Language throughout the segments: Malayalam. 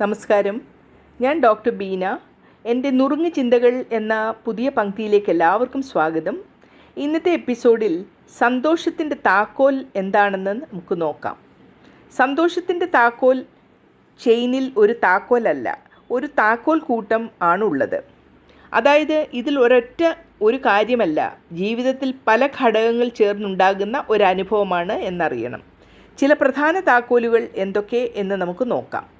നമസ്കാരം. ഞാൻ ഡോക്ടർ ബീന. എന്റെ നുറുങ്ങ് ചിന്തകൾ എന്ന പുതിയ പങ്ക്തിയിലേക്ക് എല്ലാവർക്കും സ്വാഗതം. ഇന്നത്തെ എപ്പിസോഡിൽ സന്തോഷത്തിന്റെ താക്കോൽ എന്താണെന്ന് നമുക്ക് നോക്കാം. സന്തോഷത്തിന്റെ താക്കോൽ ചെയിനിൽ ഒരു താക്കോലല്ല ഒരു താക്കോൽ കൂട്ടം ആണുള്ളത്. അതായത് ഇതിൽ ഒരൊറ്റ ഒരു കാര്യമല്ല ജീവിതത്തിൽ പല ഘടകങ്ങൾ ചേർന്നുണ്ടാകുന്ന ഒരു അനുഭവമാണ് എന്നറിയണം. ചില പ്രധാന താക്കോലുകൾ എന്തൊക്കെ എന്ന് നമുക്ക് നോക്കാം.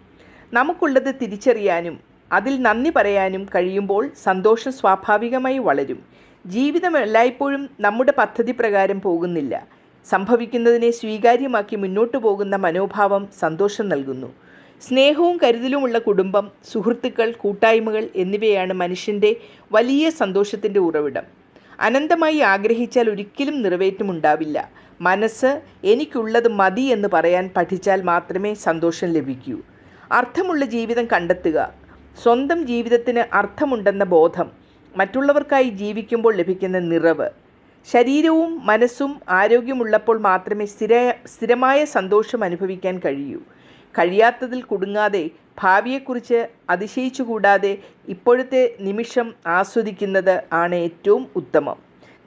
നമുക്കുള്ളത് തിരിച്ചറിയാനും അതിൽ നന്ദി പറയാനും കഴിയുമ്പോൾ സന്തോഷം സ്വാഭാവികമായി വളരും. ജീവിതം എല്ലായ്പ്പോഴും നമ്മുടെ പദ്ധതി പ്രകാരം പോകുന്നില്ല. സംഭവിക്കുന്നതിനെ സ്വീകാര്യമാക്കി മുന്നോട്ടു പോകുന്ന മനോഭാവം സന്തോഷം നൽകുന്നു. സ്നേഹവും കരുതലുമുള്ള കുടുംബം സുഹൃത്തുക്കൾ കൂട്ടായ്മകൾ എന്നിവയാണ് മനുഷ്യന്റെ വലിയ സന്തോഷത്തിന്റെ ഉറവിടം. അനന്തമായി ആഗ്രഹിച്ചാൽ ഒരിക്കലും നിറവേറ്റമുണ്ടാവില്ല. മനസ്സ് എനിക്കുള്ളത് മതി എന്ന് പറയാൻ പഠിച്ചാൽ മാത്രമേ സന്തോഷം ലഭിക്കൂ. അർത്ഥമുള്ള ജീവിതം കണ്ടെത്തുക. സ്വന്തം ജീവിതത്തിന് അർത്ഥമുണ്ടെന്ന ബോധം മറ്റുള്ളവർക്കായി ജീവിക്കുമ്പോൾ ലഭിക്കുന്ന നിറവ്. ശരീരവും മനസ്സും ആരോഗ്യമുള്ളപ്പോൾ മാത്രമേ സ്ഥിര സ്ഥിരമായ സന്തോഷം അനുഭവിക്കാൻ കഴിയൂ. കഴിയാത്തതിൽ കുടുങ്ങാതെ ഭാവിയെക്കുറിച്ച് അതിശയിച്ചുകൂടാതെ ഇപ്പോഴത്തെ നിമിഷം ആസ്വദിക്കുന്നത് ആണ് ഏറ്റവും ഉത്തമം.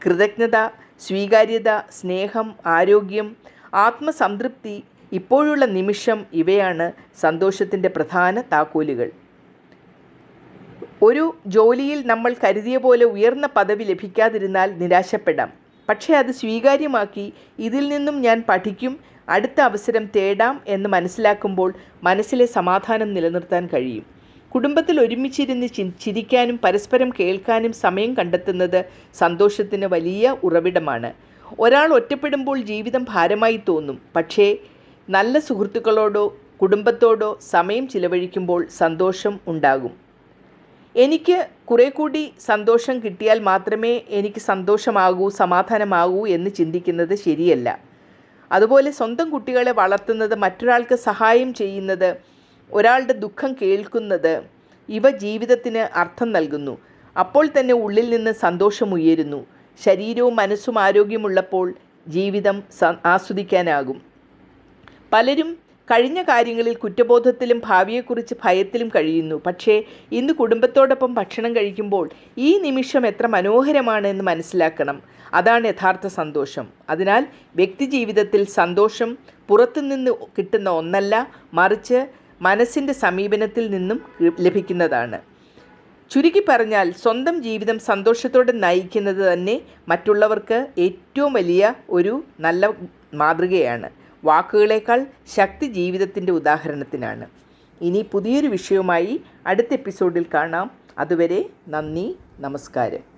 കൃതജ്ഞത സ്വീകാര്യത സ്നേഹം ആരോഗ്യം ആത്മസംതൃപ്തി ഇപ്പോഴുള്ള നിമിഷം ഇവയാണ് സന്തോഷത്തിന്റെ പ്രധാന താക്കോലുകൾ. ഒരു ജോലിയിൽ നമ്മൾ കരുതിയ പോലെ ഉയർന്ന പദവി ലഭിക്കാതിരുന്നാൽ നിരാശപ്പെടാം. പക്ഷേ അത് സ്വീകാര്യമാക്കി ഇതിൽ നിന്നും ഞാൻ പഠിക്കും അടുത്ത അവസരം തേടാം എന്ന് മനസ്സിലാക്കുമ്പോൾ മനസ്സിലെ സമാധാനം നിലനിർത്താൻ കഴിയും. കുടുംബത്തിൽ ഒരുമിച്ചിരുന്ന് ചിരിക്കാനും പരസ്പരം കേൾക്കാനും സമയം കണ്ടെത്തുന്നത് സന്തോഷത്തിന് വലിയ ഉറവിടമാണ്. ഒരാൾ ഒറ്റപ്പെടുമ്പോൾ ജീവിതം ഭാരമായി തോന്നും. പക്ഷേ നല്ല സുഹൃത്തുക്കളോടോ കുടുംബത്തോടോ സമയം ചിലവഴിക്കുമ്പോൾ സന്തോഷം ഉണ്ടാകും. എനിക്ക് കുറെ കൂടി സന്തോഷം കിട്ടിയാൽ മാത്രമേ എനിക്ക് സന്തോഷമാകൂ സമാധാനമാകൂ എന്ന് ചിന്തിക്കുന്നത് ശരിയല്ല. അതുപോലെ സ്വന്തം കുട്ടികളെ വളർത്തുന്നത് മറ്റൊരാൾക്ക് സഹായം ചെയ്യുന്നത് ഒരാളുടെ ദുഃഖം കേൾക്കുന്നത് ഇവ ജീവിതത്തിന് അർത്ഥം നൽകുന്നു. അപ്പോൾ തന്നെ ഉള്ളിൽ നിന്ന് സന്തോഷമുയരുന്നു ശരീരവും മനസ്സും ആരോഗ്യമുള്ളപ്പോൾ ജീവിതം ആസ്വദിക്കാനാകും. പലരും കഴിഞ്ഞ കാര്യങ്ങളിൽ കുറ്റബോധത്തിലും ഭാവിയെക്കുറിച്ച് ഭയത്തിലും കഴിയുന്നു. പക്ഷേ ഇന്ന് കുടുംബത്തോടൊപ്പം ഭക്ഷണം കഴിക്കുമ്പോൾ ഈ നിമിഷം എത്ര മനോഹരമാണ് എന്ന് മനസ്സിലാക്കണം. അതാണ് യഥാർത്ഥ സന്തോഷം. അതിനാൽ വ്യക്തിജീവിതത്തിൽ സന്തോഷം പുറത്തുനിന്ന് കിട്ടുന്ന ഒന്നല്ല മറിച്ച് മനസ്സിന്റെ സമീപനത്തിൽ നിന്നും ലഭിക്കുന്നതാണ്. ചുരുക്കി പറഞ്ഞാൽ സ്വന്തം ജീവിതം സന്തോഷത്തോടെ നയിക്കുന്നത് തന്നെ മറ്റുള്ളവർക്ക് ഏറ്റവും വലിയ ഒരു നല്ല മാതൃകയാണ്. വാക്കുകളേക്കാൾ ശക്തി ജീവിതത്തിന്റെ ഉദാഹരണത്തിനാണ്. ഇനി പുതിയൊരു വിഷയവുമായി അടുത്ത എപ്പിസോഡിൽ കാണാം. അതുവരെ നന്ദി നമസ്കാരം.